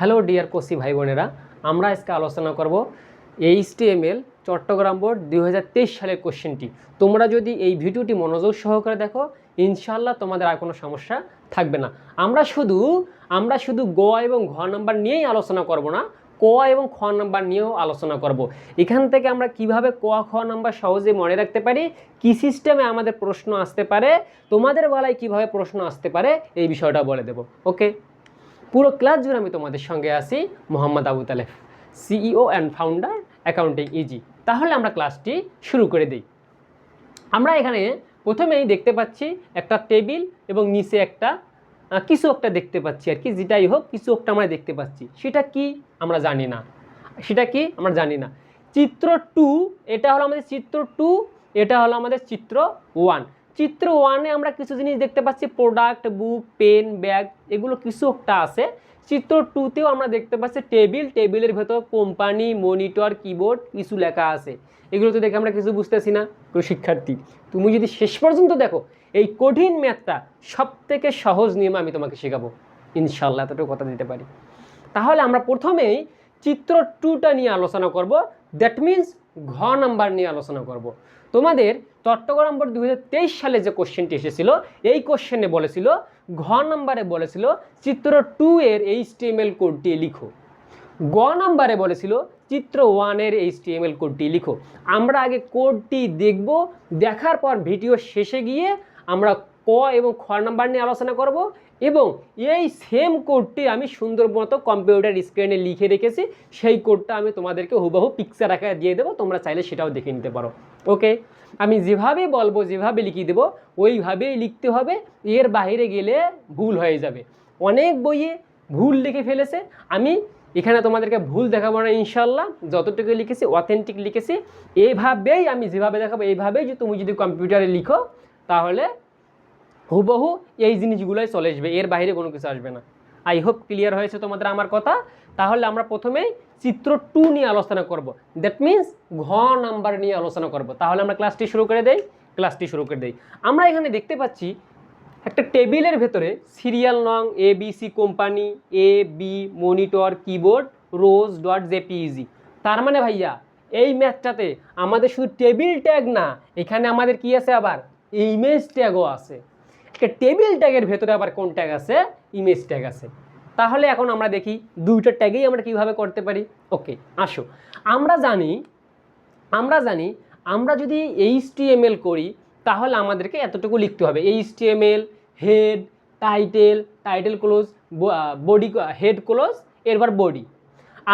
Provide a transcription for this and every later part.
Hello dear Kosi ভাই বোনেরা আমরা আজকে আলোচনা করব এইচটিএমএল চট্টগ্রাম বোর্ড দু হাজার তেইশ সালের কোশ্চেনটি। তোমরা যদি এই ভিডিওটি মনোযোগ সহকারে দেখো ইনশাল্লাহ তোমাদের আর কোনো সমস্যা থাকবে না। আমরা শুধু আমরা শুধু গ এবং ঘ নাম্বার নিয়েই আলোচনা করব না, ক এবং খ নাম্বার নিয়েও আলোচনা করব। এখান থেকে আমরা কীভাবে ক, খ নাম্বার সহজে মনে রাখতে পারি, কি সিস্টেমে আমাদের প্রশ্ন আসতে পারে, তোমাদের বেলায় কীভাবে প্রশ্ন আসতে পারে, এই বিষয়টা বলে দেব। ওকে? পুরো ক্লাস জুড়ে আমি তোমাদের সঙ্গে আছি Mohammad Abu Talef CEO and founder accounting easy তাহলে আমরা ক্লাসটি শুরু করে দিই। আমরা এখানে প্রথমেই দেখতে পাচ্ছি একটা টেবিল এবং নিচে একটা কিছু একটা দেখতে পাচ্ছি আর কি, যেটাই হোক, কিছু একটা আমরা দেখতে পাচ্ছি। সেটা কি? আমরা জানি না। সেটা কি? আমরা জানি না। চিত্র টু এটা হলো আমাদের চিত্র টু এটা হলো আমাদের চিত্র ওয়ান চিত্র ওয়ানে আমরা কিছু জিনিস দেখতে পাচ্ছি প্রোডাক্ট বুক পেন ব্যাগ এগুলো কিছু একটা আছে। চিত্র টুতেও আমরা দেখতে পাচ্ছি টেবিল টেবিলের ভেতর কোম্পানি মনিটর কিবোর্ড কিছু লেখা আছে। এগুলো তো দেখে আমরা কিছু বুঝতেছি না প্রিয় শিক্ষার্থী। তুমি যদি শেষ পর্যন্ত দেখো, এই কঠিন ম্যাথটা সব থেকে সহজ নিয়ম আমি তোমাকে শেখাবো। ইনশাল্লাহ এতটুকু কথা দিতে পারি। তাহলে আমরা প্রথমেই চিত্র টুটা নিয়ে আলোচনা করব। দ্যাট মিন্স ঘ নাম্বার নিয়ে আলোচনা করব। তোমাদের চট্টগ্রাম বোর্ড দু হাজার তেইশ সালে যে কোশ্চেনটি এসেছিল, এই কোশ্চেনে বলেছিল, ঘ নাম্বারে বলেছিল, চিত্র টু এর এইচটিএমএল কোডটি লিখো। গ নাম্বারে বলেছিল, চিত্র ওয়ানের এইচটিএমএল কোডটি লিখো। আমরা আগে কোডটি দেখব, দেখার পর ভিডিও শেষে গিয়ে আমরা এবং খ নাম্বার নিয়ে আলোচনা করব এবং এই সেম কোডটি আমি সুন্দর মতো কম্পিউটার স্ক্রিনে লিখে রেখেছি, সেই কোডটা আমি তোমাদেরকে হুবহু পিকচার আকারে দিয়ে দেবো, তোমরা চাইলে সেটাও দেখে নিতে পারো। ওকে আমি যেভাবে বলব, যেভাবে লিখিয়ে দেবো, ওইভাবেই লিখতে হবে, এর বাইরে গেলে ভুল হয়ে যাবে। অনেক বইয়ে ভুল লিখে ফেলেছে। আমি এখানে তোমাদেরকে ভুল দেখাবো না ইনশাল্লাহ যতটুকু লিখেছি অথেন্টিক লিখেছি। এইভাবেই আমি যেভাবে দেখাবো এইভাবেই যে তুমি যদি কম্পিউটারে লিখো, তাহলে হুবহু এই জিনিসগুলোই চলে আসবে, এর বাইরে কোনো কিছু আসবে না। আই হোপ ক্লিয়ার হয়েছে তোমাদের আমার কথা? তাহলে আমরা প্রথমেই চিত্র টু নিয়ে আলোচনা করব। দ্যাট মিন্স ঘ নাম্বার নিয়ে আলোচনা করব। তাহলে আমরা ক্লাসটি শুরু করে দেই ক্লাসটি শুরু করে দেই। আমরা এখানে দেখতে পাচ্ছি একটা টেবিলের ভেতরে সিরিয়াল নং A B C company A B monitor keyboard rose dot JPEG তার মানে ভাইয়া, এই ম্যাথটাতে আমাদের শুধু টেবিল ট্যাগ না, এখানে আমাদের কি আছে আবার? ইমেজ ট্যাগও আছে। টেবিল ট্যাগের ভেতরে আবার কোন ট্যাগ আছে? ইমেজ ট্যাগ আছে। তাহলে এখন আমরা দেখি দুইটা ট্যাগেই আমরা কীভাবে করতে পারি? ওকে আসো। আমরা জানি আমরা জানি, আমরা যদি এইচটিএমএল করি, তাহলে আমাদেরকে এতটুকু লিখতে হবে। HTML head title title close body head close এরপর বডি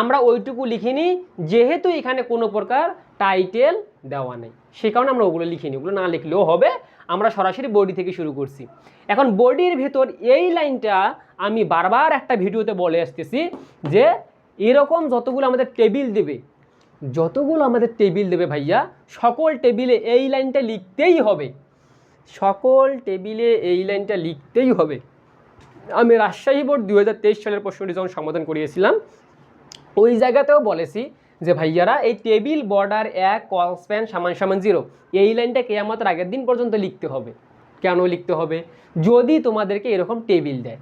আমরা ওইটুকু লিখিনি, যেহেতু এখানে কোনো প্রকার টাইটেল দেওয়া নেই। সে কারণে আমরা ওগুলো লিখিনি। ওগুলো না লিখলেও হবে। আমরা সরাসরি বডি থেকে শুরু করছি। এখন বডির ভেতর এই লাইনটা আমি বারবার একটা ভিডিওতে বলে আসতেছি যে এরকম যতগুলো আমাদের টেবিল দেবে, যতগুলো আমাদের টেবিল দেবে ভাইয়া, সকল টেবিলে এই লাইনটা লিখতেই হবে। সকল টেবিলে এই লাইনটা লিখতেই হবে। আমি রাজশাহী বোর্ড দু হাজার তেইশ সালের প্রশ্নটি যখন সমাধান করিয়েছিলাম, ওই জায়গাতেও বলেছি যে ভাইয়ারা, এই টেবিল, বর্ডার, এক, কল স্প্যান, সামান সমান জিরো, এই লাইনটা কেয়ামতের আগের দিন পর্যন্ত লিখতে হবে। কেন লিখতে হবে? যদি তোমাদেরকে এরকম টেবিল দেয়,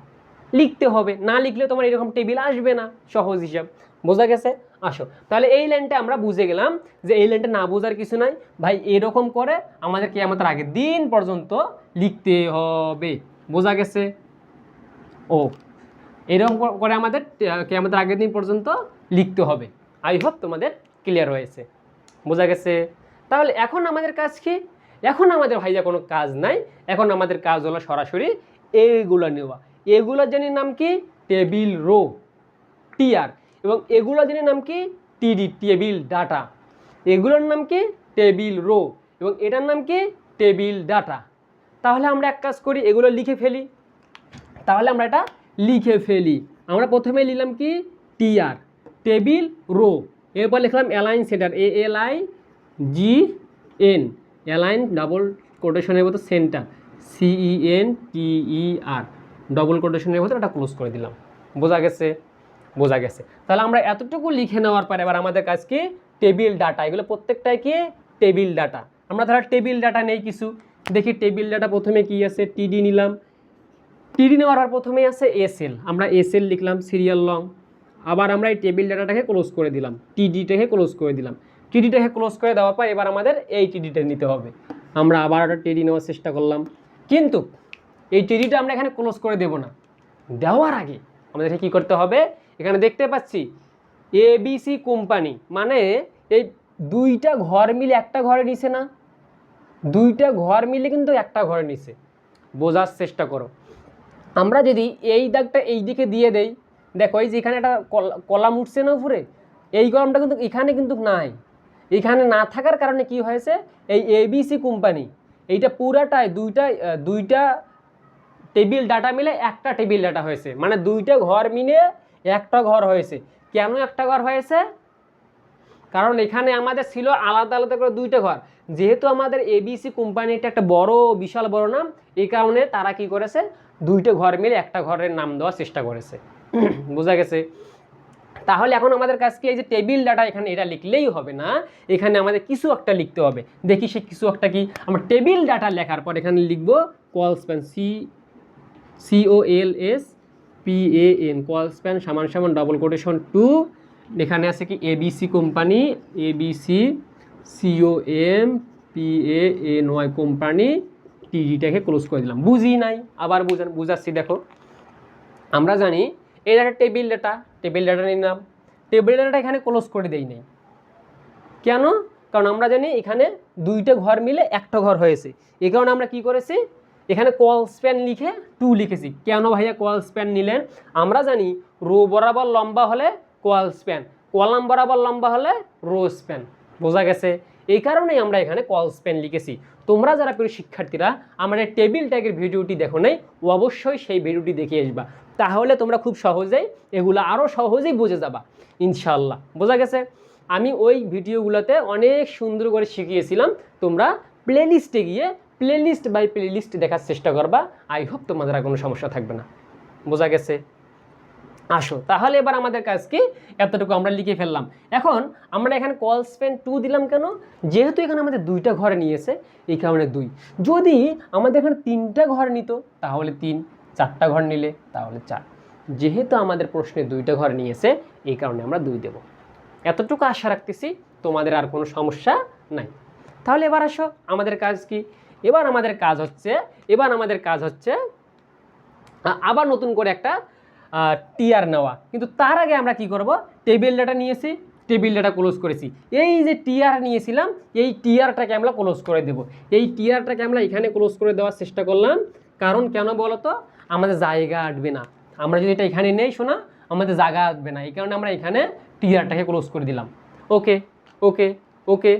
লিখতে হবে। না লিখলে তোমার এরকম টেবিল আসবে না, সহজ হিসাব। বোঝা গেছে? আসো। তাহলে এই লাইনটা আমরা বুঝে গেলাম যে এই লাইনটা না বোঝার কিছু নাই। ভাই, এরকম করে আমাদেরকে আমাদের আগের দিন পর্যন্ত লিখতে হবে। বোঝা গেছে? ও, এরকম করে আমাদের আমাদের আগের দিন পর্যন্ত লিখতে হবে। আই হোপ তোমাদের ক্লিয়ার হয়েছে। বোঝা গেছে? তাহলে এখন আমাদের কাজ কি? এখন আমাদের ভাইয়া কোনো কাজ নাই, এখন আমাদের কাজ হলো সরাসরি এইগুলো নেওয়া। এগুলো জানি নাম কি? Table row, TR. এবং এগুলো জানি নাম কি? টিডি, টেবিল ডাটা। এগুলোর নাম কি? Table row. এবং এটার নাম কি? Table data. তাহলে আমরা এক কাজ করি, এগুলো লিখে ফেলি। তাহলে আমরা এটা লিখে ফেলি। আমরা প্রথমে নিলাম কি? টিআর। Table row. এরপর লিখলাম align centre A L I G N align double কোটেশনের মতো centre C E N T E R double কোটেশনের মতো এটা ক্লোজ করে দিলাম। বোঝা গেছে? বোঝা গেছে। তাহলে আমরা এতটুকু লিখে নেওয়ার পরে এবার আমাদের কাজ কি? টেবিল ডাটা, এগুলো প্রত্যেকটাই কি? Table data. আমরা ধরো টেবিল ডাটা নেই কিছু। দেখি টেবিল ডাটা প্রথমে কি আছে? টিডি নিলাম। টিডি নেওয়ার পর প্রথমে আছে এসএল আমরা এসএল লিখলাম সিরিয়াল লং আবার আমরা এই টেবিল ডাটাটাকে ক্লোজ করে দিলাম টিডিটাকে ক্লোজ করে দিলাম। টিডিটাকে ক্লোজ করে দেওয়ার পর এবার আমাদের এই টিডিটা নিতে হবে। আমরা আবার একটা টিডি নেওয়ার চেষ্টা করলাম। কিন্তু এই টিডিটা আমরা এখানে ক্লোজ করে দেব না। দেওয়ার আগে আমাদেরকে কী করতে হবে? এখানে দেখতে পাচ্ছি এবিসি কোম্পানি মানে এই দুইটা ঘর মিলে একটা ঘরে নিছে না? দুইটা ঘর মিলে কিন্তু একটা ঘরে নিছে। বোঝার চেষ্টা করো। আমরা যদি এই দাগটা এই দিকে দিয়ে দেই দেখো, এই যে এখানে একটা কল- কলাম উঠছে না উপরে? এই কলামটা কিন্তু এখানে কিন্তু নাই। এখানে না থাকার কারণে কি হয়েছে? এই এবিসি কোম্পানি এইটা পুরাটাই দুইটা দুইটা টেবিল ডাটা মিলে একটা টেবিল ডাটা হয়েছে। মানে দুইটা ঘর মিলে একটা ঘর হয়েছে। কেন একটা ঘর হয়েছে? কারণ এখানে আমাদের ছিল আলাদা আলাদা করে দুইটা ঘর। যেহেতু আমাদের এবিসি কোম্পানিটা একটা বড়, বিশাল বড় নাম, এই কারণে তারা কি করেছে? দুইটা ঘর মিলে একটা ঘরের নাম দেওয়ার চেষ্টা করেছে। বোঝা গেছে। তাহলে এখন আমাদের কাছে এই যে টেবিল ডাটা এখানে এটা লিখলেই হবে না? এখানে আমাদের কিছু একটা লিখতে হবে। দেখি সে কিছু একটা কি? আমরা টেবিল ডাটা লেখার পর এখানে লিখব colspan C C O L S P A N colspan সামান সামান ডবল কোটেশন টু এখানে আছে কি ABC company ABC C O M P A N Y company টিডিটাকে close করে দিলাম। বুঝি নাই? আবার বুঝান বুঝাচ্ছি, দেখো। আমরা জানি এটা একটা টেবিল ডাটা টেবিল ডাটা নিলাম। টেবিল ডাটাটা এখানে ক্লোজ করে দেই নাই। কেন? কারণ আমরা জানি এখানে দুইটা ঘর মিলে একটা ঘর হয়েছে। এই কারণে আমরা কি করেছি? এখানে কল স্প্যান লিখে টু লিখেছি। কেন ভাইয়া কল স্প্যান নিলেন? আমরা জানি রো বরাবর লম্বা হলে কল স্প্যান কলাম বরাবর লম্বা হলে রো স্প্যান বোঝা গেছে? এই কারণেই আমরা এখানে কল স্প্যান লিখেছি। তোমরা যারা প্রিয় শিক্ষার্থীরা আমাদের টেবিল ট্যাগের ভিডিওটি দেখো নাই, অবশ্যই সেই ভিডিওটি দেখে আসবা। তাহলে তোমরা খুব সহজেই এগুলো আরও সহজেই বুঝে যাবা ইনশাল্লাহ বোঝা গেছে? আমি ওই ভিডিওগুলোতে অনেক সুন্দর করে শিখিয়েছিলাম, তোমরা প্লেলিস্টে গিয়ে প্লেলিস্ট বাই প্লেলিস্ট দেখার চেষ্টা করবা। আই হোপ তোমাদের আর কোনো সমস্যা থাকবে না। বোঝা গেছে? আসো। তাহলে এবার আমাদের কাজ কি? এতটুকু আমরা লিখে ফেললাম। এখন আমরা এখানে কল স্পেন টু দিলাম কেন? যেহেতু এখানে আমাদের দুইটা ঘরে নিয়েছে, এই কারণে দুই। যদি আমাদের এখানে তিনটা ঘর নিত, তাহলে তিন, চারটা ঘর নিলে তাহলে চার। যেহেতু আমাদের প্রশ্নে দুইটা ঘর নিয়েছে, এই কারণে আমরা দুই দেব। এতটুকু আশা রাখতেছি, তোমাদের আর কোনো সমস্যা নাই। তাহলে এবার আসো, আমাদের কাজ কি? এবার আমাদের কাজ হচ্ছে, এবার আমাদের কাজ হচ্ছে আবার নতুন করে একটা টিআর নেওয়া। কিন্তু তার আগে আমরা কি করব? টেবিল ডাটা নিয়েছি টেবিল ডাটা ক্লোজ করেছি। এই যে টিআর নিয়েছিলাম, এই টিআরটাকে আমরা ক্লোজ করে দেব। এই টিআরটাকে আমরা এখানে ক্লোজ করে দেওয়ার চেষ্টা করলাম। কারণ কেন বলো তো আমাদের জায়গা আটবে না। আমরা যদি এটা এখানে নেই, শোনা, আমাদের জায়গা আসবে না। এই কারণে আমরা এখানে টিআরটাকে ক্লোজ করে দিলাম। ওকে ওকে ওকে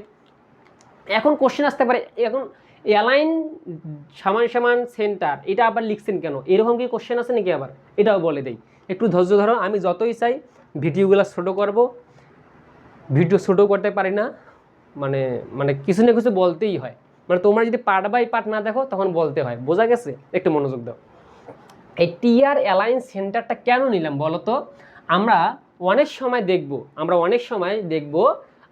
এখন কোশ্চেন আসতে পারে, এখন অ্যালাইন সমান সমান সেন্টার এটা আবার লিখছেন কেন? এরকম কি কোশ্চেন আছে নাকি আবার? এটাও বলে দেই। একটু ধৈর্য ধরো, আমি যতই চাই ভিডিওগুলো ছোটো করব। ভিডিও ছোটো করতে পারি না মানে মানে কিছু না কিছু বলতেই হয়। মানে তোমরা যদি পার্ট বাই পার্ট না দেখো, তখন বলতে হয়। বোঝা গেছে? একটু মনোযোগ দাও। এই টিআর অ্যালাইন সেন্টারটা কেন নিলাম বলো তো আমরা অনেক সময় দেখব, আমরা অনেক সময় দেখব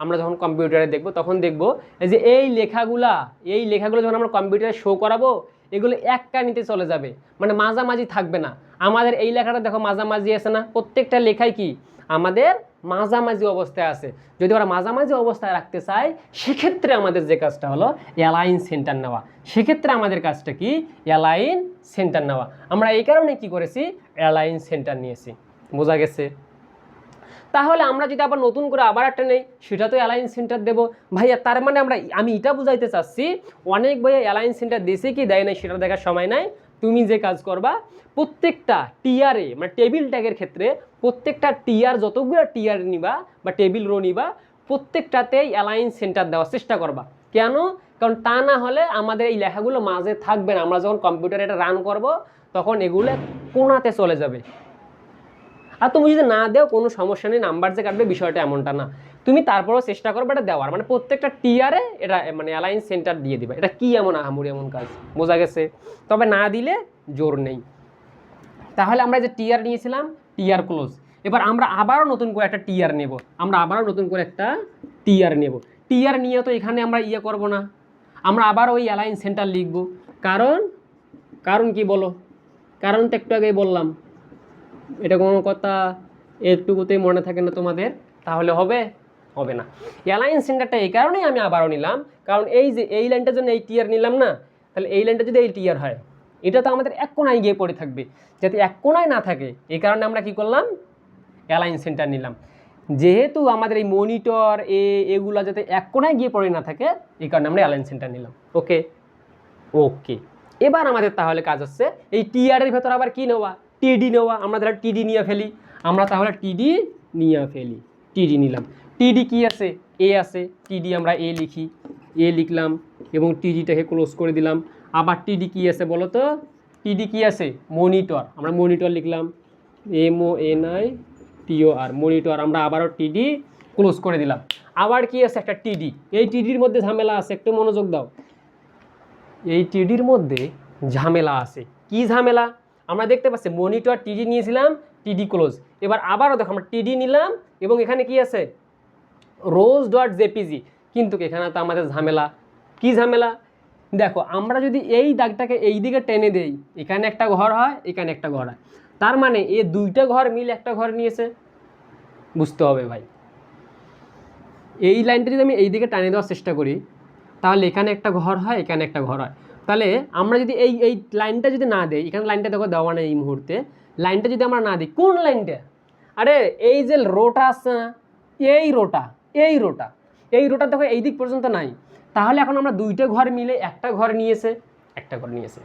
আমরা যখন কম্পিউটারে দেখব, তখন দেখব যে এই লেখাগুলা, এই লেখাগুলো যখন আমরা কম্পিউটারে শো করাবো, এগুলো এক কানিতে চলে যাবে। মানে মাঝামাঝি থাকবে না। আমাদের এই লেখাটা দেখো মাঝামাঝি আছে না? প্রত্যেকটা লেখাই কি? আমাদের মাঝামাঝি অবস্থায় আছে। যদি ওরা মাঝামাঝি অবস্থায় রাখতে চায় সেক্ষেত্রে আমাদের যে কাজটা হলো অ্যালাইন সেন্টার নেওয়া। সেক্ষেত্রে আমাদের কাজটা কি? অ্যালাইন সেন্টার নেওয়া। আমরা এই কারণে কি করেছি? অ্যালাইন সেন্টার নিয়েছি। বোঝা গেছে? তাহলে আমরা যদি আবার নতুন করে আবার একটা নেই, সেটা তো অ্যালায়েন্স সেন্টার দেবো। ভাইয়া, তার মানে আমরা আমি এটা বুঝাইতে চাচ্ছি, অনেক ভাইয়া অ্যালাইন সেন্টার দেশে কি দেয় নাই সেটা দেখার সময় নাই। তুমি যে কাজ করবা, প্রত্যেকটা টিআরে মানে টেবিল ট্যাগের ক্ষেত্রে প্রত্যেকটা টিআর যতগুলো টিআর নিবা বা টেবিল রো নিবা, প্রত্যেকটাতেই অ্যালায়েন্স সেন্টার দেওয়ার চেষ্টা করবা। কেন? কারণ তা না হলে আমাদের এই লেখাগুলো মাঝে থাকবে না। আমরা যখন কম্পিউটারে এটা রান করব, তখন এগুলো কোনাতে চলে যাবে। আর তুমি যদি না দেও, কোনো সমস্যা নেই, নাম্বার যে কাটবে বিষয়টা এমনটা না। তুমি তারপরও চেষ্টা করবে এটা দেওয়ার। মানে প্রত্যেকটা টিয়ারে এটা মানে অ্যালাইন সেন্টার দিয়ে দিবে। এটা কি এমন আহামরি এমন কাজ? বোঝা গেছে? তবে না দিলে জোর নেই। তাহলে আমরা যে টিয়ার নিয়েছিলাম টিয়ার ক্লোজ এবার আমরা আবারও নতুন করে একটা টিয়ার নেব। আমরা আবারও নতুন করে একটা টিয়ার নেব। টিয়ার নিয়ে তো এখানে আমরা ইয়ে করব না। আমরা আবার ওই অ্যালাইন সেন্টার লিখব। কারণ কারণ কি বলো? কারণ তো একটু আগেই বললাম। এটা কোনো কথা একটুকুতেই মনে থাকে না তোমাদের, তাহলে হবে? হবে না। অ্যালাইন সেন্টারটা এই কারণেই আমি আবারও নিলাম, কারণ এই যে এই লাইনটার জন্য এই টিয়ার নিলাম না, তাহলে এই লাইনটা যদি এই টিয়ার হয়, এটা তো আমাদের এক কোনায় গিয়ে পড়ে থাকবে। যাতে এক কোনায় না থাকে, এই কারণে আমরা কি করলাম? অ্যালাইন সেন্টার নিলাম। যেহেতু আমাদের এই মনিটর এ, এগুলো যাতে এক কোনায় গিয়ে পড়ে না থাকে, এই কারণে আমরা অ্যালাইন সেন্টার নিলাম। ওকে ওকে এবার আমাদের তাহলে কাজ হচ্ছে, এই টিআরের ভেতর আবার কি নেওয়া? টিডি নেওয়া আমরা তাহলে টিডি নিয়ে ফেলি আমরা তাহলে টিডি নিয়ে ফেলি টিডি নিলাম টিডি কি আছে এ আছে টিডি আমরা এ লিখি এ লিখলাম এবং টিডিটাকে ক্লোজ করে দিলাম আবার টিডি কি আছে বলো তো টিডি কি আছে মনিটর আমরা মনিটর লিখলাম এম ও এন আই টিও আর মনিটর আমরা আবারও টিডি ক্লোজ করে দিলাম আবার কি আছে একটা টিডি এই টিডির মধ্যে ঝামেলা আছে একটু মনোযোগ দাও এই টিডির মধ্যে ঝামেলা আছে কি ঝামেলা আমরা দেখতে পাচ্ছি মনিটর টিডি নিয়েছিলাম টিডি ক্লোজ এবার আবারও দেখো, আমরা টিডি নিলাম, এবং এখানে কি আছে? রোজ ডট জেপিজি কিন্তু এখানে তো আমাদের ঝামেলা। কি ঝামেলা? দেখো, আমরা যদি এই দাগটাকে এই দিকে টেনে দেই, এখানে একটা ঘর হয়, এখানে একটা ঘর হয়। তার মানে এ দুইটা ঘর মিলে একটা ঘর নিয়েছে। বুঝতে হবে ভাই। এই লাইনটা যদি আমি এই দিকে টানে দেওয়ার চেষ্টা করি, তাহলে এখানে একটা ঘর হয়, এখানে একটা ঘর হয়। তাহলে আমরা যদি এই এই লাইনটা যদি না দেই, এখানে লাইনটা দেখো দেওয়া নেই এই মুহূর্তে, লাইনটা যদি আমরা না দিই, কোন লাইনটা? আরে এই যে রোটা আছে না, এই রোটা এই রোটা এই রোটা দেখো এই দিক পর্যন্ত নাই। তাহলে এখন আমরা দুইটা ঘর মিলে একটা ঘর নিয়েছে, একটা ঘর নিয়েছে।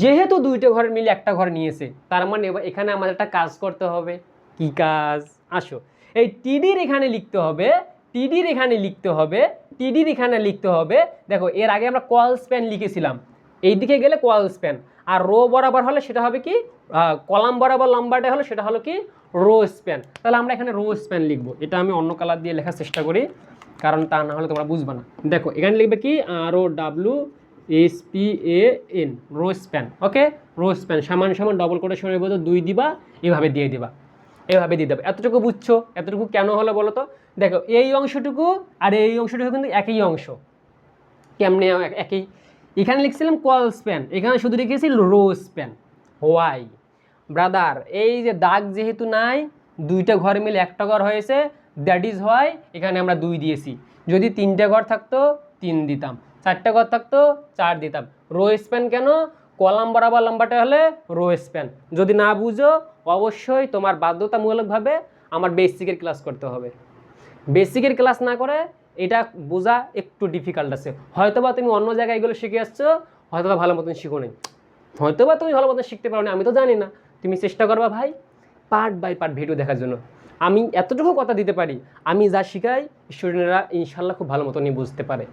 যেহেতু দুইটা ঘর মিলে একটা ঘর নিয়েছে, তার মানে এখানে আমাদের একটা কাজ করতে হবে। কি কাজ? আসো। এই টিডির এখানে লিখতে হবে, টিডির এখানে লিখতে হবে টিডির এখানে লিখতে হবে। দেখো, এর আগে আমরা কল স্প্যান লিখেছিলাম। এই দিকে গেলে কল স্প্যান আর রো বরাবর হলে সেটা হবে কি? কলাম বরাবর লম্বাটা হলে সেটা হলো কি? রো স্প্যান তাহলে আমরা এখানে রো স্প্যান লিখব। এটা আমি অন্য কালার দিয়ে লেখার চেষ্টা করি, কারণ তা না হলে তোমরা বুঝবে না। দেখো, এখানে লিখবে কি? R O W S P A N rowspan okay rowspan সমান সমান ডবল কোটেশনের বলতে দুই দিবা, এভাবে দিয়ে দিবা। এভাবে দিয়ে দেবে। এতটুকু বুঝছ? এতটুকু কেন হলো বলো তো? দেখো, এই অংশটুকু আর এই অংশটুকু কিন্তু একই অংশ। কেমনে এক- একই? এখানে লিখছিলাম কল স্প্যান এখানে শুধু লিখেছি রো স্প্যান হোয়াই ব্রাদার এই যে দাগ যেহেতু নাই, দুইটা ঘর মিলে একটা ঘর হয়েছে দ্যাট ইজ হোয়াই এখানে আমরা দুই দিয়েছি। যদি তিনটে ঘর থাকতো, তিন দিতাম। চারটে ঘর থাকতো, চার দিতাম। রো স্প্যান কেন? কলাম বরাবর লম্বাটা হলে রো স্প্যান যদি না বুঝো অবশ্যই তোমার বাধ্যতামূলকভাবে আমার বেসিকের ক্লাস করতে হবে। বেসিকের ক্লাস না করে এটা বোঝা একটু ডিফিকাল্ট আছে। হয়তোবা তুমি অন্য জায়গায় এগুলো শিখে আসছো, হয়তোবা ভালো মতন শিখো নেই। হয়তোবা তুমি ভালো মতন শিখতে পারো না আমি তো জানি না। তুমি চেষ্টা করবা ভাই পার্ট বাই পার্ট ভিডিও দেখার জন্য। আমি এতটুকু কথা দিতে পারি, আমি যা শিখাই স্টুডেন্টরা ইনশাল্লাহ খুব ভালো মতনই বুঝতে পারে।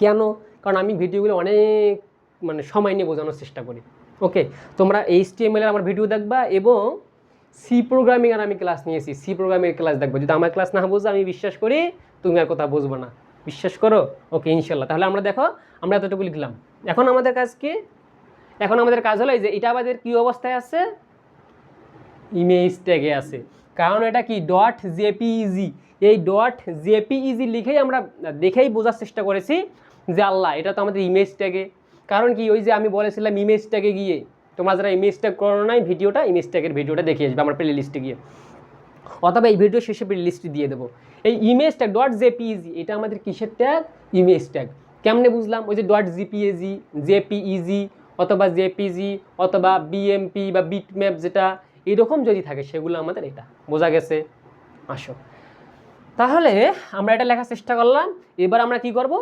কেন? কারণ আমি ভিডিওগুলো অনেক মানে সময় নিয়ে বোঝানোর চেষ্টা করি। ওকে তোমরা এইচ টি এর আমার ভিডিও দেখবা এবং সি প্রোগ্রামিং আর আমি ক্লাস নিয়েছি সি প্রোগ্রামিং ক্লাস দেখব। যদি আমার ক্লাস না বুঝো, আমি বিশ্বাস করি তুমি আর কথা বুঝব না। বিশ্বাস করো? ওকে ইনশাল্লাহ তাহলে আমরা দেখো, আমরা এতটুকু লিখলাম। এখন আমাদের কাজ কি? এখন আমাদের কাজ হলো যে, এটা আমাদের কী অবস্থায় আছে? ইমেজ ট্যাগে আছে। কারণ এটা কি? ডট জেপিইজি এই ডট জেপিইজি লিখেই আমরা দেখেই বোঝার চেষ্টা করেছি যে আল্লাহ, এটা তো আমাদের ইমেজ ট্যাগে কারণ কি, ওই যে আমি বলেছিলাম ইমেজ ট্যাগে গিয়ে, তোমরা যারা ইমেজ ট্যাগ করো নাই, ভিডিওটা ইমেজ ট্যাগের ভিডিওটা দেখে আসবে আমার প্লে লিস্টে গিয়ে। অথবা এই ভিডিও শেষে প্লে লিস্টে দিয়ে দেবো। এই ইমেজ ট্যাগ ডট জেপিইজি এটা আমাদের কিসের ট্যাগ ইমেজ ট্যাগ কেমনে বুঝলাম? ওই যে. ডট জিপিএজি জেপিইজি অথবা জেপিজি অথবা বিএমপি বা বিটম্যাপ যেটা, এরকম যদি থাকে, সেগুলো আমাদের এটা। বোঝা গেছে? আসো। তাহলে, আমরা এটা লেখার চেষ্টা করলাম। এবার আমরা কি করব?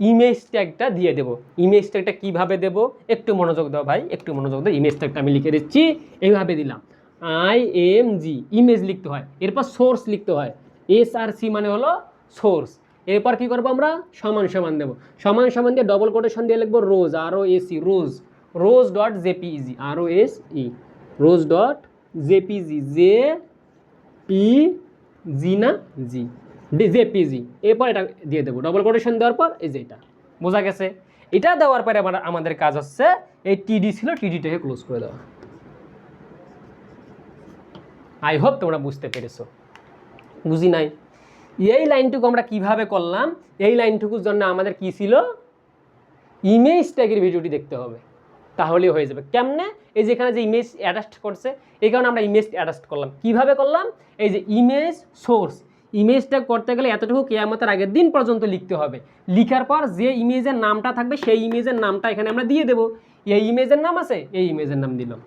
ইমেজ ট্যাগটা দিয়ে দেবো। ইমেজ ট্যাগটা কীভাবে দেবো? একটু মনোযোগ দাও ভাই, একটু মনোযোগ দাও। ইমেজ ট্যাগটা আমি লিখে দিচ্ছি। এইভাবে দিলাম। আই এম জি ইমেজ লিখতে হয়। এরপর সোর্স লিখতে হয়। এস আর সি মানে হলো সোর্স এরপর কি করব আমরা? সমান সমান দেবো। সমান সমান দিয়ে ডবল কোটেশন দিয়ে লিখব rose R O S E rose rose dot JPEG R O S E rose dot JPG J P G না? জি জেপিজি এরপর এটা দিয়ে দেবো। ডবল কোটেশন দেওয়ার পর এই যে এটা। বোঝা গেছে? এটা দেওয়ার পরে আমার, আমাদের কাজ হচ্ছে এই টিডি ছিল টিডিটাকে ক্লোজ করে দেওয়া। আই হোপ তোমরা বুঝতে পেরেছ। বুঝি নাই? এই লাইনটুকু আমরা কীভাবে করলাম? এই লাইনটুকুর জন্য আমাদের কি ছিল? ইমেজ ট্যাগের ভিডিওটি দেখতে হবে। তাহলেই হয়ে যাবে। কেমনে? এই যে এখানে যে ইমেজ অ্যাডাস্ট করছে, এই কারণে আমরা ইমেজ অ্যাডাস্ট করলাম। কীভাবে করলাম? এই যে ইমেজ সোর্স ইমেজটা করতে গেলে এতটুকু কেয়ামতের আগের দিন পর্যন্ত লিখতে হবে। লিখার পর যে ইমেজের নামটা থাকবে, সেই ইমেজের নামটা এখানে আমরা দিয়ে দেবো। এই ইমেজের নাম আছে, এই ইমেজের নাম দিলাম।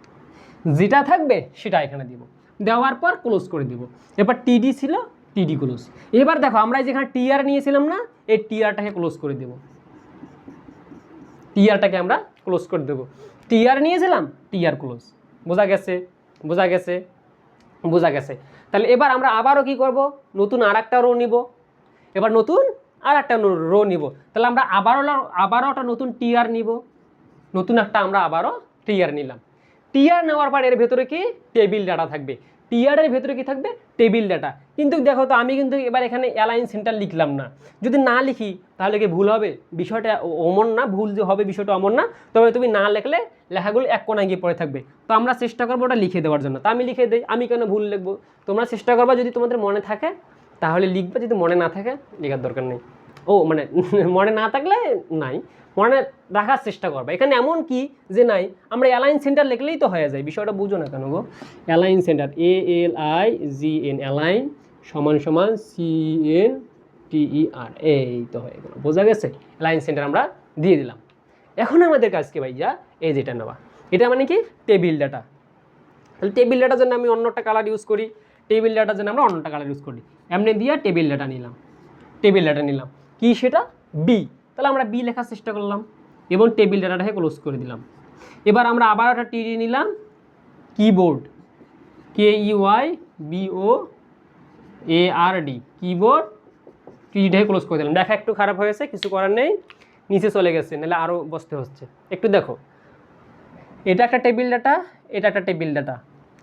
যেটা থাকবে, সেটা এখানে দিব। দেওয়ার পর ক্লোজ করে দিব। এবার টিডি ছিল টিডি ক্লোজ এবার দেখো, আমরা যেখানে টিআর নিয়েছিলাম না, এই টিআরটাকে ক্লোজ করে দেব। টিআরটাকে আমরা ক্লোজ করে দেবো। টিআর নিয়েছিলাম টিআর ক্লোজ বোঝা গেছে? বোঝা গেছে? বোঝা গেছে। তাহলে এবার আমরা আবারও কি করব? নতুন আর একটা রো নিব। এবার নতুন আর একটা রো নিব। তাহলে আমরা আবারও আবারও একটা নতুন টিয়ার নিব। নতুন একটা আমরা আবারও টিয়ার নিলাম। টিয়ার নেওয়ার পর এর ভেতরে কি? টেবিল ডাটা থাকবে। টিআরের ভেতরে কি থাকবে? টেবিল ডাটা কিন্তু দেখো তো, আমি কিন্তু এবার এখানে অ্যালাইন সেন্টার লিখলাম না। যদি না লিখি, তাহলে কি ভুল হবে? বিষয়টা অমন না, ভুল যে হবে বিষয়টা অমন না। তবে তুমি না লিখলে লেখাগুলো এক কোনায় গিয়ে পড়ে থাকবে। তো আমরা চেষ্টা করব ওটা লিখে দেওয়ার জন্য। তা আমি লিখে দিই, আমি কেন ভুল লিখব? তোমরা চেষ্টা করবা যদি তোমাদের মনে থাকে, তাহলে লিখবে, যদি মনে না থাকে, লেখার দরকার নেই। ও মানে মনে না থাকলে নাই। মনে রাখার চেষ্টা করবা। এখানে এমন কি যে নাই, আমরা অ্যালাইন সেন্টার লিখলেই তো হয়ে যায়। বিষয়টা বুঝো না কেন গো? Align centre A L I G N align সমান সমান সি এন টিই আর এই তো হয়ে গেল। বোঝা গেছে? অ্যালাইন সেন্টার আমরা দিয়ে দিলাম। এখন আমাদের কাজ কি ভাইয়া? এই যেটা নেওয়া। এটা মানে কি? টেবিল ডাটা তাহলে টেবিল ডাটার জন্য আমি অন্যটা কালার ইউজ করি। টেবিল ডাটার জন্য আমরা অন্যটা কালার ইউজ করি। এমনি দিয়ে টেবিল ডাটা নিলাম। টেবিল ডাটা নিলাম। কি সেটা? বি তাহলে আমরা বি লেখার চেষ্টা করলাম এবং টেবিল ডাটাটাকে ক্লোজ করে দিলাম। এবার আমরা আবার একটা টিডি নিলাম। Keyboard K E Y B O A R D keyboard টিডিটাকে close করে দিলাম। দেখা একটু খারাপ হয়েছে, কিছু করার নেই। নিচে চলে গেছে, নাহলে আরও বসতে হচ্ছে। একটু দেখো। এটা একটা টেবিল ডাটা এটা একটা টেবিল ডাটা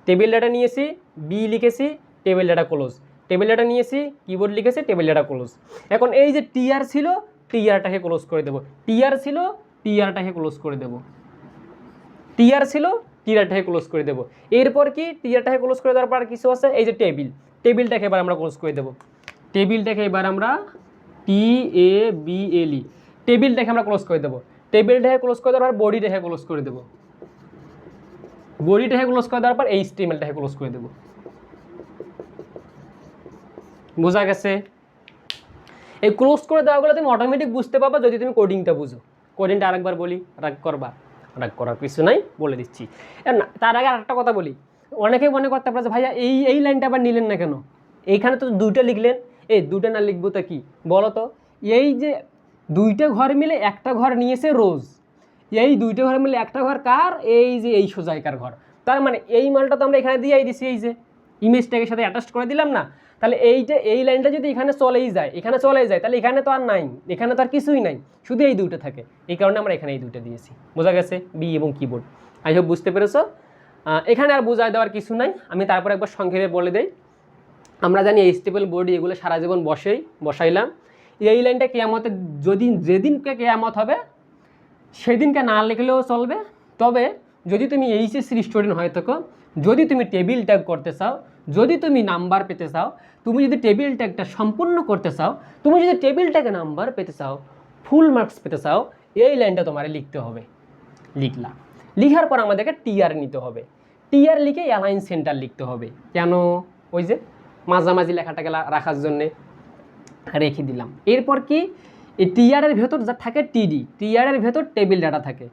টেবিল ডাটা নিয়েছি বি লিখেছি table data close table data নিয়েছি কিবোর্ড লিখেছে টেবিল ডাটা ক্লোজ এখন এই যে টিআর ছিল টিআরটাকে ক্লোজ করে দেবো টিআর ছিল টিআরটাকে ক্লোজ করে দেবো টিআর ছিল টিআরটাকে ক্লোজ করে দেবো এরপর কি টিআরটাকে ক্লোজ করে দেওয়ার পর কিছু আছে এই যে টেবিল টেবিলটাকে এবার আমরা ক্লোজ করে দেবো টেবিলটাকে এবার আমরা টি এ বি এল টেবিলটাকে আমরা ক্লোজ করে দেবো টেবিলটাকে ক্লোজ করে দেওয়ার পর বডিটাকে ক্লোজ করে দেবো বডিটাকে ক্লোজ করে দেওয়ার পর এই স্টিমেলটাকে ক্লোজ করে দেবো বোঝা গেছে? এই ক্লোজ করে দেওয়াগুলো তুমি অটোমেটিক বুঝতে পারবা যদি তুমি কোডিংটা বুঝো। কোডিংটা আরেকবার বলি, রাগ করবা। রাগ করার কিছু নাই, বলে দিচ্ছি। তার আগে আরেকটা কথা বলি। অনেকেই মনে করতে পারে যে, ভাইয়া, এই এই লাইনটা আবার নিলেন না কেন? এইখানে তো দুইটা লিখলেন। এই দুটো না লিখব তা কি? বলো তো। এই যে দুইটা ঘর মিলে একটা ঘর নিয়েছে রোজ। এই দুইটা ঘর মিলে একটা ঘর কার? এই যে এই সোজাইকার ঘর। তার মানে এই মালটা তো আমরা এখানে দিয়েই দিছি, এই যে। ইমেজটাকে সাথে অ্যাটাচ করে দিলাম না, তাহলে এইটা, এই লাইনটা যদি এখানে চলেই যায়, এখানে চলেই যায়, তাহলে এখানে তো আর নাই, এখানে তো আর কিছুই নাই, শুধু এই দুটো থাকে। এই কারণে আমরা এখানে এই দুটো দিয়েছি। বোঝা গেছে? বি এবং কিবোর্ড আই হোপ বুঝতে পেরেছ? এখানে আর বোঝায় দেওয়ার কিছু নাই। আমি তারপর একবার সংক্ষেপে বলে দেই। আমরা জানি এই স্টেবল বোর্ড এগুলো সারা জীবন বসেই, বসাইলাম। এই লাইনটা কেয়ামতে যদি, যেদিনকে কেয়ামত হবে, সেদিনকে না লিখলেও চলবে। তবে যদি তুমি এইচএসসির স্টুডেন্ট হয়ে থাকো যদি তুমি টেবিল ট্যাগ করতে চাও, যদি তুমি নাম্বার পেতে চাও, তুমি যদি টেবিল ট্যাগটা সম্পূর্ণ করতে চাও, তুমি যদি টেবিল ট্যাগে নাম্বার পেতে চাও ফুল মার্কস পেতে চাও, এই লাইনটা তোমার লিখতে হবে। লিখলাম লিখার পর আমাদেরকে টিআর নিতে হবে। টিআর লিখে অ্যালাইন সেন্টার লিখতে হবে। কেন? ওই যে মাঝামাঝি লেখাটাকে রাখার জন্যে রেখে দিলাম। এরপর কি? এই টিআরের ভেতর যা থাকে টিডি টিআরের ভেতর টেবিল ডাটা থাকে।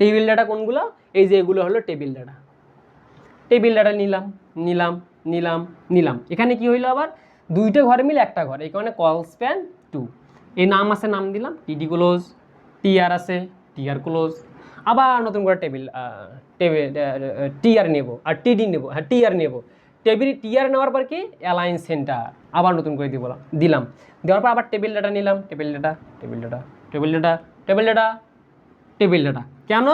টেবিল ডাটা কোনগুলো? এই যে এগুলো হলো টেবিল ডাটা টেবিল ডাটা নিলাম নিলাম নিলাম নিলাম। এখানে কি হইল আবার? দুইটা ঘরে মিলে একটা ঘর, এই কারণে কল স্প্যান টু এই নাম আছে, নাম দিলাম টিডি ক্লোজ টিআর আছে টিআর ক্লোজ আবার নতুন করে টেবিল টেবিল টিআর নেব, আর টিডি নেব হ্যাঁ টিআর নেব। টেবিল টিআর নেওয়ার পর কি? অ্যালায়েন্স সেন্টার আবার নতুন করে দিব, দিলাম। দেওয়ার পর আবার টেবিল ডাটা নিলাম table data table data table data table data table data কেন?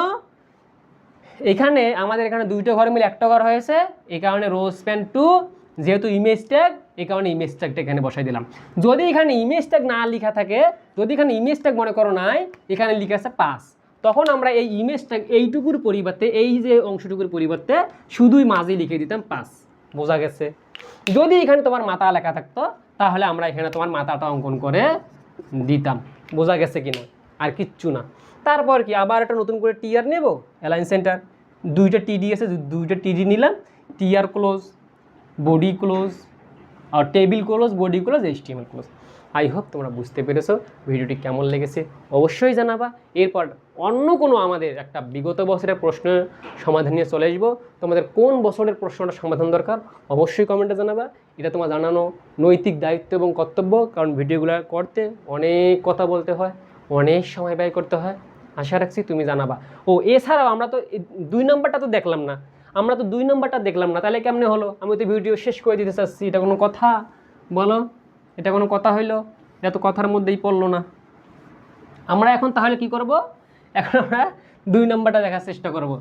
এখানে আমাদের এখানে দুইটা ঘর মিলে একটা ঘর হয়েছে। এই কারণে রোজ স্প্যান টু যেহেতু ইমেজ ট্যাগ এই কারণে ইমেজ ট্যাগটা এখানে বসাই দিলাম। যদি এখানে ইমেজ ট্যাগ না লেখা থাকে, যদি এখানে ইমেজ ট্যাগ মনে করো নাই, এখানে লিখে আছে পাস তখন আমরা এই ইমেজ ট্যাগ এইটুকুর পরিবর্তে, এই যে অংশটুকুর পরিবর্তে শুধুই মাঝে লিখে দিতাম পাস বোঝা গেছে? যদি এখানে তোমার মাথা লেখা থাকতো, তাহলে আমরা এখানে তোমার মাথাটা অঙ্কন করে দিতাম। বোঝা গেছে কিনা? আর কিচ্ছু না। তারপর কি? আবার একটা নতুন করে টিআর নেব? অ্যালাইন সেন্টার দুইটা টিডি আছে দুইটা টিডি নিলাম। TR close body close R table close body close HTML close I hope তোমরা বুঝতে পেরেছ ভিডিওটি কেমন লেগেছে। অবশ্যই জানাবা। এরপর অন্য কোনো আমাদের একটা বিগত বছরের প্রশ্ন সমাধান নিয়ে চলে আসব। তোমাদের কোন বছরের প্রশ্নটা সমাধান দরকার অবশ্যই কমেন্টে জানাবা। এটা তোমার জানানো নৈতিক দায়িত্ব এবং কর্তব্য। কারণ ভিডিওগুলো করতে অনেক কথা বলতে হয়, অনেক সময় ব্যয় করতে হয়। আশা রাখছি তুমি জানাবা। ও, এছাড়াও আমরা তো দুই নম্বরটা তো দেখলাম না। আমরা তো দুই নম্বরটা দেখলাম না, তাহলে কেমনে হলো? আমি তো ভিডিও শেষ করে দিতে চাচ্ছি, এটা কোনো কথা? বলো, এটা কোনো কথা হইল? এটা তো কথার মধ্যেই পড়ল না। আমরা এখন তাহলে কি করব? এখন আমরা দুই নম্বরটা দেখার চেষ্টা করব।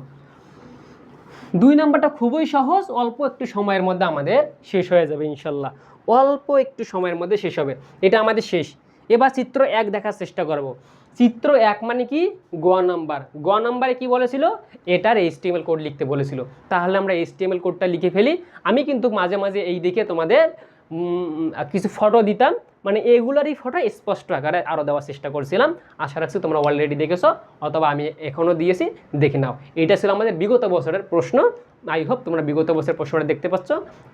দুই নম্বরটা খুবই সহজ, অল্প একটু সময়ের মধ্যে আমাদের শেষ হয়ে যাবে ইনশাল্লাহ। অল্প একটু সময়ের মধ্যে শেষ হবে। এটা আমাদের শেষ। এবার চিত্র এক দেখার চেষ্টা করব। চিত্র এক মানে কি? গ নাম্বার। গ নাম্বারে কি বলেছিল? এটার এইচটিএমএল কোড লিখতে বলেছিল। তাহলে আমরা এইচটিএমএল কোডটা লিখে ফেলি। আমি কিন্তু মাঝে মাঝে এই দিকে তোমাদের কিছু ফটো দিতাম। মানে এগুলারই ফটো স্পষ্ট আকারে আরও দেওয়ার চেষ্টা করছিলাম। আশা রাখছি তোমরা অলরেডি দেখেছ, অথবা আমি এখনও দিয়েছি, দেখে নাও। এটা ছিল আমাদের বিগত বছরের প্রশ্ন। আই হোপ তোমরা বিগত বছরের প্রশ্নটা দেখতে পাচ্ছ।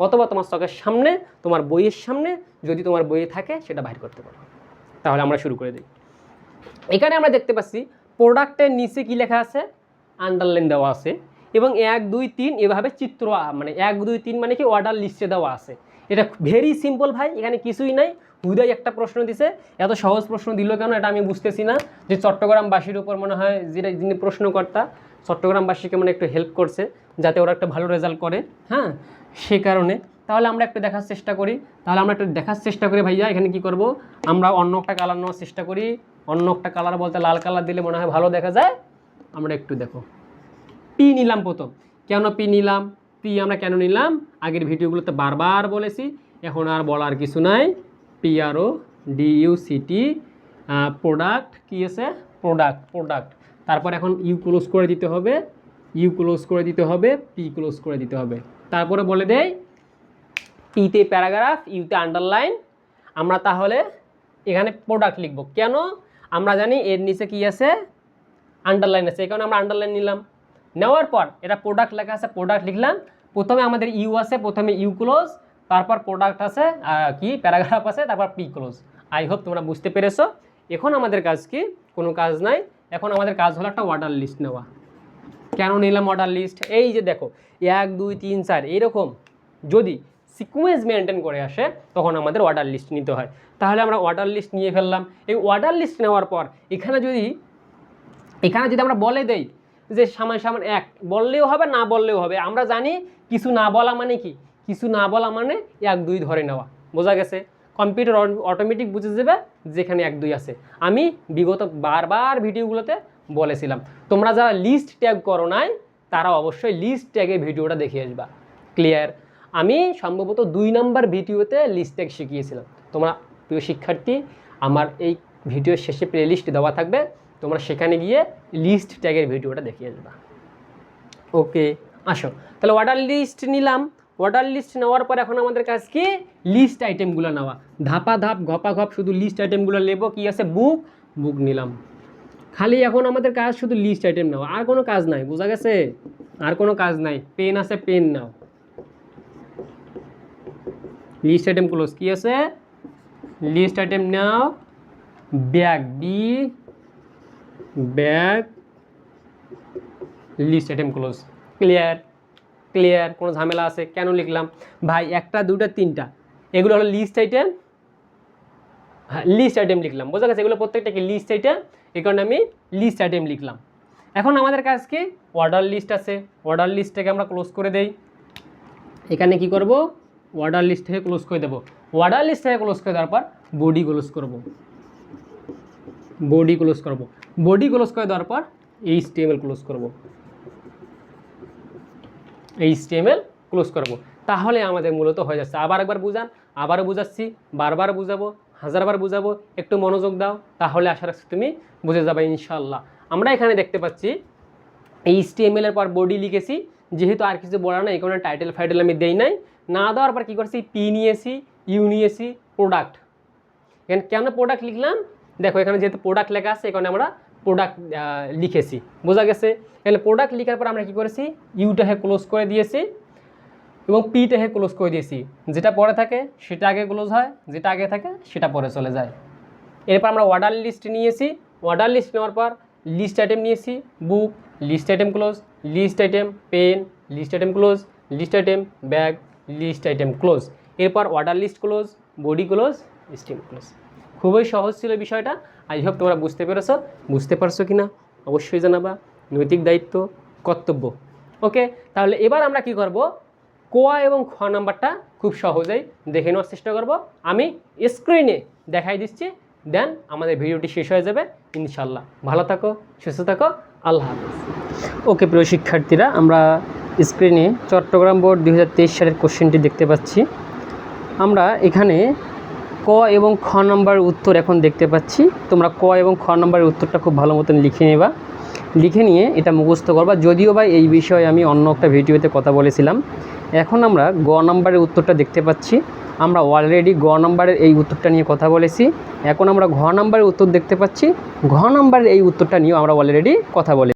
অথবা তোমার চোখের সামনে, তোমার বইয়ের সামনে, যদি তোমার বইয়ে থাকে, সেটা বাইর করতে পারো। তাহলে আমরা শুরু করে দিই। এখানে আমরা দেখতে পাচ্ছি প্রোডাক্টের নিচে কি লেখা আছে? আন্ডারলাইন দেওয়া আছে। এবং এক, দুই, তিন এভাবে চিত্র মানে এক, দুই, তিন মানে কি অর্ডার লিস্টে দেওয়া আছে। এটা ভেরি সিম্পল ভাই, এখানে কিছুই নাই। হুদাই একটা প্রশ্ন দিছে। এত সহজ প্রশ্ন দিল কেন এটা আমি বুঝতেছি না। যে চট্টগ্রামবাসীর উপর মনে হয় যেটা যিনি প্রশ্নকর্তা চট্টগ্রামবাসীকে মানে একটু হেল্প করছে, যাতে ওরা একটা ভালো রেজাল্ট করে হ্যাঁ? সে কারণে। তাহলে আমরা একটু দেখার চেষ্টা করি। তাহলে আমরা একটু দেখার চেষ্টা করি ভাইয়া, এখানে কি করব? আমরা অন্য একটা কালার নেওয়ার চেষ্টা করি। অন্য একটা কালার বলতে লাল কালার দিলে মনে হয় ভালো দেখা যায়। আমরা একটু দেখো। পি নিলাম প্রথম। কেন পি নিলাম? পি আমরা কেন নিলাম? আগের ভিডিওগুলোতে বারবার বলেছি। এখন আর বলার কিছু নাই। পিআরও ডিইউসিটি প্রোডাক্ট কী আছে? প্রোডাক্ট প্রোডাক্ট তারপর এখন ইউ ক্লোজ করে দিতে হবে ইউ ক্লোজ করে দিতে হবে পি ক্লোজ করে দিতে হবে। তারপরে বলে দেয় পিতে প্যারাগ্রাফ ইউতে আন্ডারলাইন আমরা তাহলে এখানে প্রোডাক্ট লিখব। কেন? আমরা জানি এর নিচে কি আছে? আন্ডারলাইন আছে, এই কারণে আমরা আন্ডারলাইন নিলাম। নেওয়ার পর এটা প্রোডাক্ট লেখা আছে প্রোডাক্ট লিখলাম। প্রথমে আমাদের ইউ আছে, প্রথমে ইউ ক্লোজ তারপর প্রোডাক্ট আছে কি? প্যারাগ্রাফ আছে, তারপর পি ক্লোজ আই হোপ তোমরা বুঝতে পেরেছ। এখন আমাদের কাজ কি? কোনো কাজ নাই। এখন আমাদের কাজ হলো একটা অর্ডার লিস্ট নেওয়া। কেন নিলাম অর্ডার লিস্ট এই যে দেখো, এক, দুই, তিন, চার এইরকম যদি সিকুয়েন্স মেনটেন করে আসে, তখন আমাদের অর্ডার লিস্ট নিতে হয়। তাহলে আমরা অর্ডার লিস্ট নিয়ে ফেললাম। এই অর্ডার লিস্ট নেওয়ার পর এখানে যদি এখানে যদি আমরা বলে দেই যে সামান সামান এক, বললেও হবে, না বললেও হবে। আমরা জানি কিছু না বলা মানে কি? কিছু না বলা মানে এক, দুই ধরে নেওয়া। বোঝা গেছে? কম্পিউটার অটোমেটিক বুঝে যাবে যেখানে এক দুই আছে। আমি বিগত বারবার ভিডিওগুলোতে বলেছিলাম, তোমরা যারা লিস্ট ট্যাগ করো নাই, তারা অবশ্যই লিস্ট ট্যাগে ভিডিওটা দেখে আসবা। ক্লিয়ার আমি সম্ভবত দুই নাম্বার ভিডিওতে লিস্ট ট্যাগ শিখিয়েছিলাম। তোমরা প্রিয় শিক্ষার্থী, আমার এই ভিডিওর শেষে প্লেলিস্ট দেওয়া থাকবে, তোমরা সেখানে গিয়ে লিস্ট ট্যাগের ভিডিওটা দেখে আসবা। ওকে আসো। তাহলে অর্ডার লিস্ট নিলাম। অর্ডার লিস্ট নেওয়ার পর এখন আমাদের কাজ কি? লিস্ট আইটেমগুলো নেওয়া। ধাপা ধাপ ঘপা ঘপ শুধু লিস্ট আইটেমগুলো নেব। কি আছে? বুক বুক নিলাম। খালি এখন আমাদের কাজ শুধু লিস্ট আইটেম নেওয়া। আর কোনো কাজ নাই, বোঝা গেছে? আর কোনো কাজ নাই। পেন আছে পেন নাও। লিস্ট আইটেম ক্লোজ কি আছে? লিস্ট আইটেম নাও। Bag B bag list item close clear clear কোনো ঝামেলা আছে, কেন লিখলাম? ভাই, একটা দুটা তিনটা। এগুলো হলো লিস্ট আইটেম হ্যাঁ লিস্ট আইটেম লিখলাম। বোঝা গেছে এগুলো প্রত্যেকটা কি লিস্ট আইটেম এই কারণে আমি লিস্ট আইটেম লিখলাম। এখন আমাদের কাজ কি? অর্ডার লিস্ট আছে। অর্ডার লিস্টটাকে আমরা ক্লোজ করে দেই। এখানে কি করব? অর্ডার লিস্ট থেকে ক্লোজ করে দেবো। অর্ডার লিস্ট থেকে ক্লোজ করে দেওয়ার পর বডি ক্লোজ করব। বডি ক্লোজ করব। বডি ক্লোজ করে দেওয়ার পর এইচ ক্লোজ করব। এইচ টিএমএল ক্লোজ করব। তাহলে আমাদের মূলত হয়ে যাচ্ছে। আবার একবার বুঝান, আবারও বুঝাচ্ছি, বারবার বুঝাবো, হাজারবার বুঝাবো, একটু মনোযোগ দাও, তাহলে আশা রাখছি তুমি বুঝে যাবে ইনশাল্লাহ আমরা এখানে দেখতে পাচ্ছি এইচ টিএমএল এর পর বডি লিখেছি, যেহেতু আর কিছু বলার নাই কারণে টাইটেল ফাইটেল আমি দেই নাই। না দেওয়ার পর কী করছি? পি নিয়েছি ইউ নিয়েছি প্রোডাক্ট এখানে কেন প্রোডাক্ট লিখলাম? দেখো, এখানে যেহেতু প্রোডাক্ট লেখা আছে এখানে আমরা প্রোডাক্ট লিখেছি। বোঝা গেছে? এখানে প্রোডাক্ট লিখার পর আমরা কী করেছি? ইউটাকে ক্লোজ করে দিয়েছি এবং পিটাকে ক্লোজ করে দিয়েছি। যেটা পরে থাকে, সেটা আগে ক্লোজ হয়, যেটা আগে থাকে, সেটা পরে চলে যায়। এরপর আমরা অর্ডার লিস্ট নিয়েছি। অর্ডার লিস্ট নেওয়ার পর লিস্ট আইটেম নিয়েছি। Book list item close list item pen list item close list item bag list item close এরপর order list close body close steam close খুবই সহজ ছিল বিষয়টা। আই হোপ তোমরা বুঝতে পেরেছ। বুঝতে পারছ কি না অবশ্যই জানাবা। নৈতিক দায়িত্ব, কর্তব্য। ওকে তাহলে এবার আমরা কি করব? কোয়া এবং খ নাম্বারটা খুব সহজেই দেখে নেওয়ার চেষ্টা করব। আমি স্ক্রিনে দেখাই দিচ্ছি। দেন আমাদের ভিডিওটি শেষ হয়ে যাবে ইনশাল্লাহ ভালো থাকো, সুস্থ থাকো। আল্লাহ হাফিজ। ওকে প্রিয় শিক্ষার্থীরা, আমরা স্ক্রিনে চট্টগ্রাম বোর্ড দু হাজার তেইশ সালের কোশ্চেনটি দেখতে পাচ্ছি। আমরা এখানে ক এবং খ নম্বর উত্তর এখন দেখতে পাচ্ছি। তোমরা ক এবং খ নম্বরের উত্তরটা খুব ভালো মতন লিখে নেবা। লিখে নিয়ে এটা মুখস্থ করবা। যদিও বা এই বিষয়ে আমি অন্য একটা ভিডিওতে কথা বলেছিলাম। এখন আমরা গ নম্বরের উত্তরটা দেখতে পাচ্ছি। আমরা অলরেডি গ নম্বরের এই উত্তরটা নিয়ে কথা বলেছি। এখন আমরা ঘ নম্বরের উত্তর দেখতে পাচ্ছি। ঘ নম্বরের এই উত্তরটা নিয়েও আমরা অলরেডি কথা বলে